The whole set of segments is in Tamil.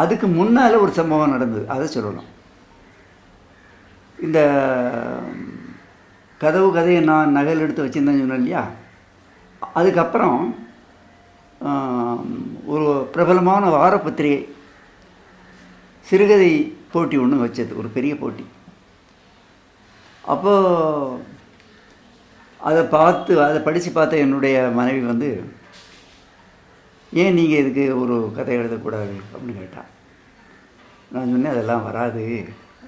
அதுக்கு முன்னால் ஒரு சம்பவம் நடந்தது. அதை சொல்லணும். இந்த கதவு கதையை நான் நகல் எடுத்து வச்சுருந்தேன் சொன்னேன் இல்லையா? அதுக்கப்புறம் ஒரு பிரபலமான வாரப்பத்திரிகை சிறுகதை போட்டி ஒன்று வச்சது. ஒரு பெரிய போட்டி. அப்போது அதை பார்த்து அதை படித்து பார்த்த என்னுடைய மனைவி வந்து ஏன் நீங்கள் இதுக்கு ஒரு கதை எழுதக்கூடாது அப்படின்னு கேட்டான் நான் சொன்னேன் அதெல்லாம் வராது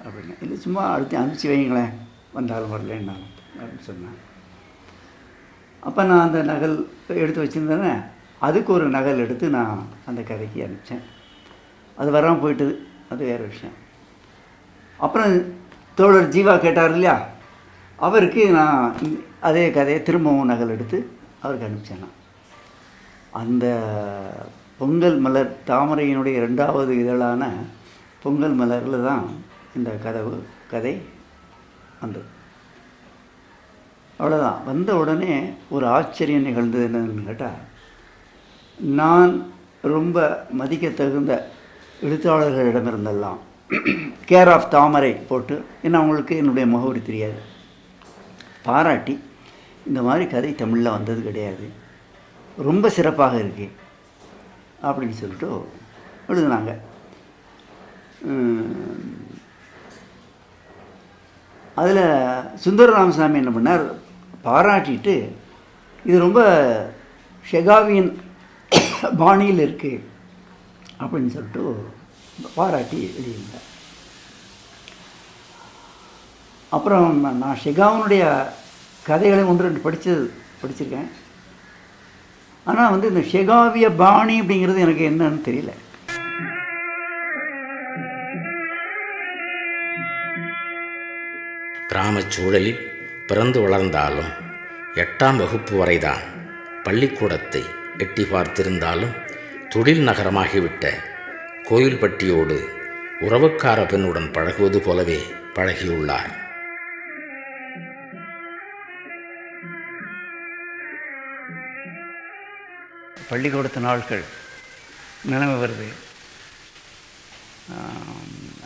அப்படின்னு. இல்லை சும்மா அடுத்து அனுப்பிச்சி வைங்களேன் வந்தாலும் வரலன்னாலும் அப்படின்னு சொன்னேன் அப்போ நான் அந்த நகல் எடுத்து வச்சுருந்தேனே அதுக்கு ஒரு நகல் எடுத்து நான் அந்த கதைக்கு அனுப்பிச்சேன். அது வராமல் போயிட்டுது அது வேறு விஷயம். அப்புறம் தோழர் ஜீவா கேட்டார் இல்லையா அவருக்கு நான் அதே கதையை திரும்பவும் நகல் எடுத்து அவருக்கு அனுப்பிச்சேன் நான். அந்த பொங்கல் மலர் தாமரையினுடைய ரெண்டாவது இதழான பொங்கல் மலரில் தான் இந்த கதவு கதை வந்தது. அவ்வளோதான் வந்த உடனே ஒரு ஆச்சரியம் நிகழ்ந்தது என்னன்னு கேட்டால் நான் ரொம்ப மதிக்க தகுந்த எழுத்தாளர்களிடமிருந்தெல்லாம் கேர் ஆஃப் தாமரை போட்டு ஏன்னா அவங்களுக்கு என்னுடைய முகவரி தெரியாது. பாராட்டி இந்த மாதிரி கதை தமிழில் வந்தது கிடையாது. ரொம்ப சிறப்பாக இருக்கு. அப்படின்னு சொல்லிட்டு எழுதுனாங்க. அதில் சுந்தர ராமசாமி என்ன பண்ணார்? பாராட்டிட்டு இது ரொம்ப ஷெகாவியன் பாணியில் இருக்குது அப்படின்னு சொல்லிட்டு பாராட்டி எழுதியிருந்தார். அப்புறம் நான் நான் ஷெகாவனுடைய கதைகளை ஒன்று ரெண்டு படித்தது படிச்சிருக்கேன். ஆனால் வந்து இந்த ஷெகாவிய பாணி அப்படிங்கிறது எனக்கு என்னன்னு தெரியல. கிராமச் சூழலில் பிறந்து வளர்ந்தாலும் எட்டாம் வகுப்பு வரைதான் பள்ளிக்கூடத்தை எட்டி பார்த்திருந்தாலும் தொழில் நகரமாகிவிட்ட கோயில்பட்டியோடு உறவுக்கார பெண்ணுடன் பழகுவது போலவே பழகியுள்ளார். பள்ளிக்கூடத்து நாட்கள் நினைவு வருது.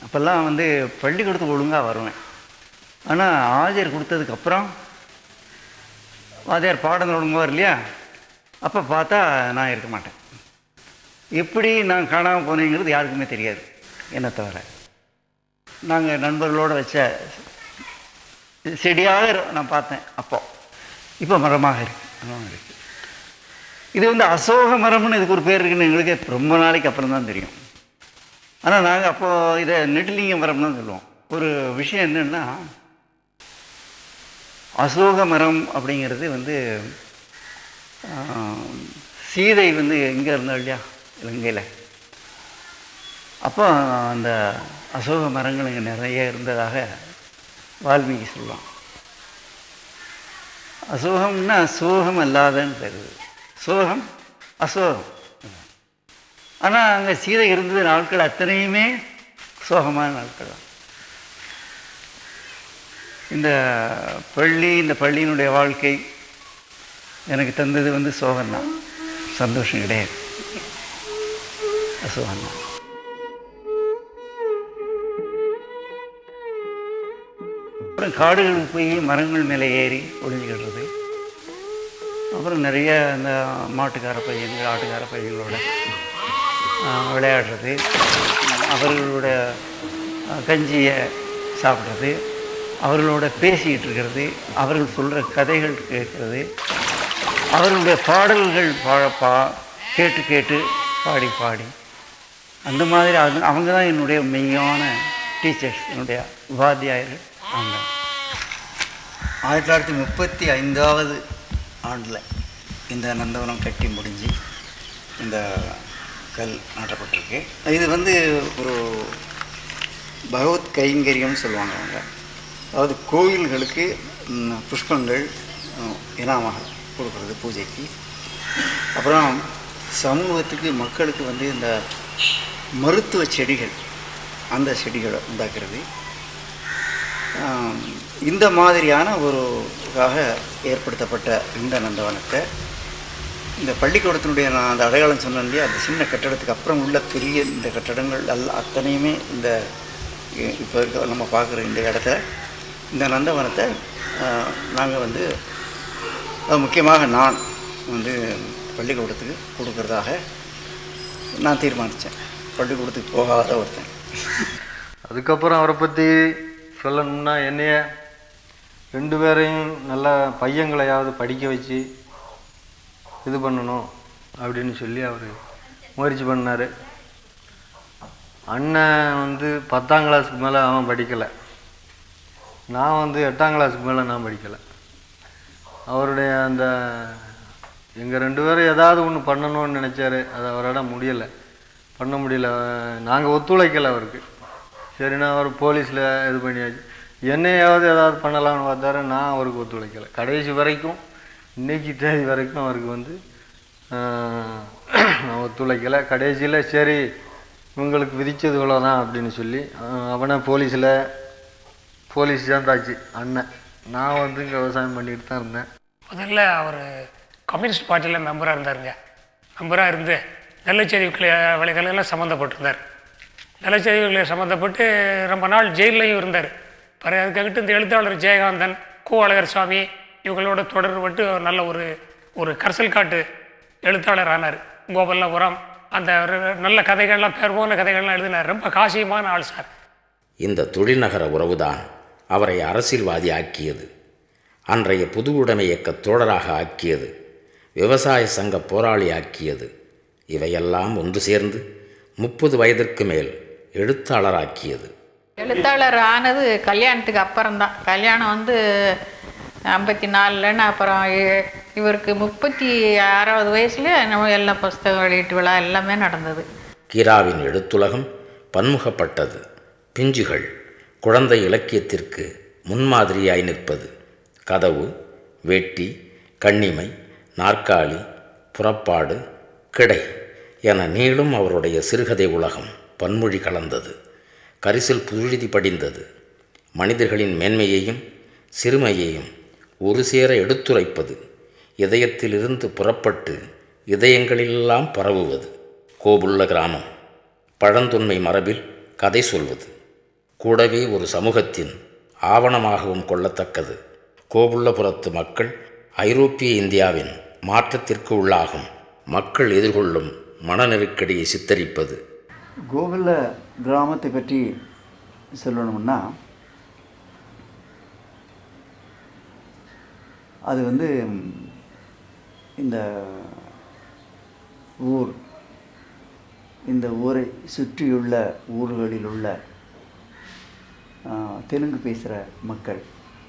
அப்போல்லாம் வந்து பள்ளிக்கூடத்துக்கு ஒழுங்காக வருவேன். ஆனால் ஆஜர் கொடுத்ததுக்கப்புறம் வாத்தியார் பாடம் ஒழுங்குவார் இல்லையா அப்போ பார்த்தா நான் இருக்க மாட்டேன். எப்படி நான் காணாமல் போனேங்கிறது யாருக்குமே தெரியாது என்னை தவிர. நாங்கள் நண்பர்களோடு வச்ச செடியாக நான் பார்த்தேன் அப்போ. இப்போ மரமாக இருக்கு மரமாக இருக்கு. இது வந்து அசோக மரம்னு இதுக்கு ஒரு பேர் இருக்குன்னு எங்களுக்கு ரொம்ப நாளைக்கு அப்புறம் தான் தெரியும். ஆனால் நாங்கள் அப்போது இதை நெட்டிலிங்க மரம்னு தான் சொல்லுவோம். ஒரு விஷயம் என்னென்னா அசோக மரம் அப்படிங்கிறது வந்து சீதை வந்து எங்கே இருந்தாள் இல்லையா? இலங்கையில். அப்போ அந்த அசோக மரங்கள் இங்கே நிறைய இருந்ததாக வால்மீகி சொல்லுவான் அசோகம்னா சோகம் அல்லாதன்னு தருது சோகம் அசோகம். ஆனால் அங்கே சீதை இருந்தது நாட்கள் அத்தனையுமே சோகமான நாட்கள். தான் இந்த பள்ளி இந்த பள்ளியினுடைய வாழ்க்கை எனக்கு தந்தது வந்து சோகம்தான். சந்தோஷம் கிடையாது. அசோகம்தான். அப்புறம் காடுகளுக்கு போய் மரங்கள் மேலே ஏறி ஒளிஞ்சுக்கிடுறது அப்புறம் நிறைய இந்த மாட்டுக்கார பையன்கள் ஆட்டுக்கார பையங்களோட விளையாடுறது. அவர்களோட கஞ்சியை சாப்பிட்றது. அவர்களோட பேசிக்கிட்டு இருக்கிறது. அவர்கள் சொல்கிற கதைகள் கேட்குறது. அவர்களுடைய பாடல்கள் பா பா கேட்டு கேட்டு பாடி பாடி. அந்த மாதிரி அது அவங்க தான் என்னுடைய மெய்யான டீச்சர்ஸ் என்னுடைய உபாத்தியாயர்கள். அவங்க. ஆயிரத்தி தொள்ளாயிரத்தி முப்பத்தி ஐந்தாவது ஆண்டில் இந்த நந்தவனம் கட்டி முடிஞ்சு இந்த கல் நாட்டப்பட்டிருக்கு. இது வந்து ஒரு பகவத் கைங்கரியம்னு சொல்லுவாங்க அவங்க. அதாவது கோயில்களுக்கு புஷ்பங்கள் ம், இனாமாக கொடுக்குறது பூஜைக்கு. அப்புறம் சமூகத்துக்கு மக்களுக்கு வந்து இந்த மருத்துவ செடிகள் அந்த செடிகளை உண்டாக்குறது. இந்த மாதிரியான ஒரு காக ஏற்படுத்தப்பட்ட இந்த நந்தவனத்தை இந்த பள்ளிக்கூடத்தினுடைய நான் அந்த அடையாளம் சொன்னேன் இல்லையா அந்த சின்ன கட்டடத்துக்கு அப்புறம் உள்ள பெரிய இந்த கட்டடங்கள் எல்லாம் அத்தனையுமே இந்த இப்போ இருக்க நம்ம பார்க்குற இந்த இடத்த இந்த நந்தவனத்தை நாங்கள் வந்து முக்கியமாக நான் வந்து பள்ளிக்கூடத்துக்கு கொடுக்கறதாக நான் தீர்மானித்தேன் பள்ளிக்கூடத்துக்கு போகாத ஒருத்தன். அதுக்கப்புறம் அவரை பற்றி சொல்லணும்னா என்னைய ரெண்டு பேரையும் நல்லா பையங்களையாவது படிக்க வச்சு இது பண்ணணும் அப்படின்னு சொல்லி அவர் முயற்சி பண்ணார். அண்ணன் வந்து பத்தாம் கிளாஸுக்கு மேலே அவன் படிக்கலை. நான் வந்து எட்டாம் கிளாஸுக்கு மேலே நான் படிக்கலை. அவருடைய அந்த எங்கள் ரெண்டு பேரும் ஏதாவது ஒன்று பண்ணணும்னு நினச்சாரு. அது அவரால் முடியலை. பண்ண முடியல. நாங்கள் ஒத்துழைக்கலை அவருக்கு. சரி நான் அவர் போலீஸில் இது பண்ணியாச்சு. என்னையாவது ஏதாவது பண்ணலாம்னு பார்த்தாரு நான் அவருக்கு ஒத்துழைக்கலை. கடைசி வரைக்கும் இன்னைக்கு தேதி வரைக்கும் அவருக்கு வந்து நான் ஒத்துழைக்கலை. கடைசியில் சரி இவங்களுக்கு இவ்வளோ இவ்வளோதான் அப்படின்னு சொல்லி அவனை போலீஸில் போலீஸ் சேர்ந்தாச்சு அண்ணன். நான் வந்து இங்கே விவசாயம் பண்ணிட்டு தான் இருந்தேன். முதல்ல அவர் கம்யூனிஸ்ட் பார்ட்டியில் மெம்பராக இருந்தாருங்க. மெம்பராக இருந்து நிலச்சரிவுகளை வழிகளெல்லாம் சம்மந்தப்பட்டிருந்தார். நிலச்சரிவுகளை சம்மந்தப்பட்டு ரொம்ப நாள் ஜெயிலையும் இருந்தார். பிறகு அதுக்காகிட்டு இந்த எழுத்தாளர் ஜெயகாந்தன் கு அழகர் சுவாமி இவங்களோட தொடர்பட்டு ஒரு நல்ல ஒரு ஒரு கரசல் காட்டு எழுத்தாளர் ஆனார். கோபல்லபுரம் அந்த நல்ல கதைகள்லாம் பேர் போன கதைகள்லாம் எழுதினார். ரொம்ப காசியமான ஆள் சார். இந்த தொழில்நகர உறவுதான் அவரை அரசியல்வாதி ஆக்கியது அன்றைய புது உடைமை இயக்க தோழராக ஆக்கியது. விவசாய சங்க போராளி ஆக்கியது இவையெல்லாம் ஒன்று சேர்ந்து முப்பது வயதிற்கு மேல் எழுத்தாளராக்கியது. எழுத்தாளர் ஆனது கல்யாணத்துக்கு அப்புறம்தான். கல்யாணம் வந்து ஐம்பத்தி நாலுலன்னு அப்புறம் இவருக்கு முப்பத்தி ஆறாவது வயசுல நம்ம எல்லா புஸ்தக வெளியீட்டு விழா எல்லாமே நடந்தது. கீராவின் எழுத்துலகம் பன்முகப்பட்டது. பிஞ்சுகள் குழந்தை இலக்கியத்திற்கு முன்மாதிரியாய் நிற்பது. கதவு வேட்டி கண்ணிமை நாற்காலி புறப்பாடு கிடை என நீளும் அவருடைய சிறுகதை உலகம். பன்மொழி கலந்தது. கரிசில் புழுதி படிந்தது. மனிதர்களின் மேன்மையையும் சிறுமையையும் ஒரு சேர எடுத்துரைப்பது. இதயத்திலிருந்து புறப்பட்டு இதயங்களெல்லாம் பரவுவது. கோபுள்ள கிராமம். பழந்தொன்மை மரபில் கதை சொல்வது. கூடவே ஒரு சமூகத்தின் ஆவணமாகவும் கொள்ளத்தக்கது. கோபுள்ளபுரத்து மக்கள் ஐரோப்பிய இந்தியாவின் மாற்றத்திற்கு உள்ளாகும். மக்கள் எதிர்கொள்ளும் மன நெருக்கடியை சித்தரிப்பது. கோகுல கிராமத்தை பற்றி சொல்லணும்னா அது வந்து இந்த ஊர் இந்த ஊரை சுற்றியுள்ள ஊர்களில் உள்ள தெலுங்கு பேசுகிற மக்கள்.